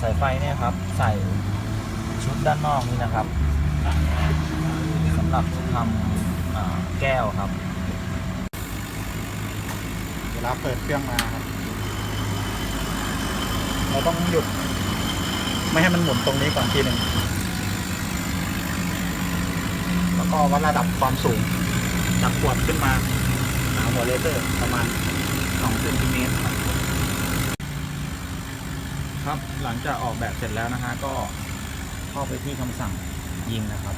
สายไฟเนี่ยครับ ใส่ชุดด้านนอกนี้นะครับสำหรับทำอ่าแก้วครับ เวลาเปิดเครื่องมาครับ เราต้องหยุด ไม่ให้มันหมุนตรงนี้ก่อนทีหนึ่งแล้วก็วัดระดับความสูงจากขวดขึ้นมาหาหัวเลเซอร์ประมาณ2เซนติเมตรครับ ครับหลังจากออกแบบเสร็จแล้วนะฮะก็เข้าไปที่คำสั่งยิงนะครับ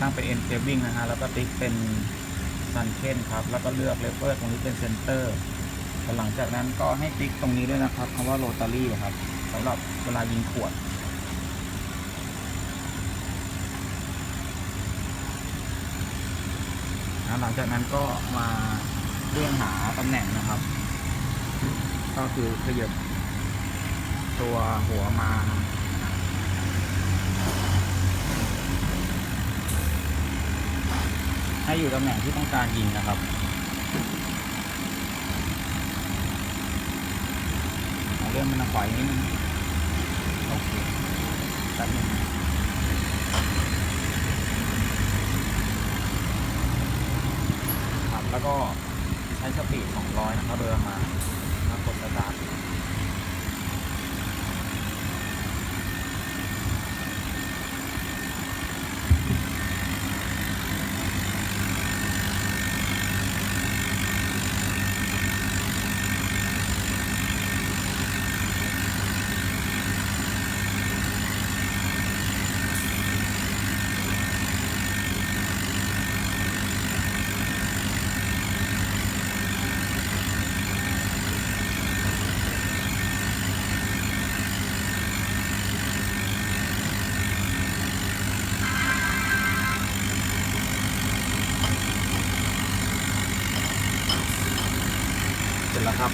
ตั้งเป็น end cabling นะฮะแล้วก็ติ๊กเป็นซันเคนครับ แล้วก็เลือกเลเวอร์ตรงนี้เป็นเซนเตอร์หลังจากนั้นก็ให้ติ๊กตรงนี้ด้วยนะครับคำว่าโรตารี่ครับสำหรับเวลายิงขวดหลังจากนั้นก็มา เรื่องหาตำแหน่งนะครับ ก็คือขยับตัวหัวมาให้อยู่ตำแหน่งที่ต้องการยิงนะครับเรื่องมันขวายนิดนึงโอเคแป๊บนึงครับแล้วก็ ใช้สปีด200 นะครับโดยประมาณ นะครับ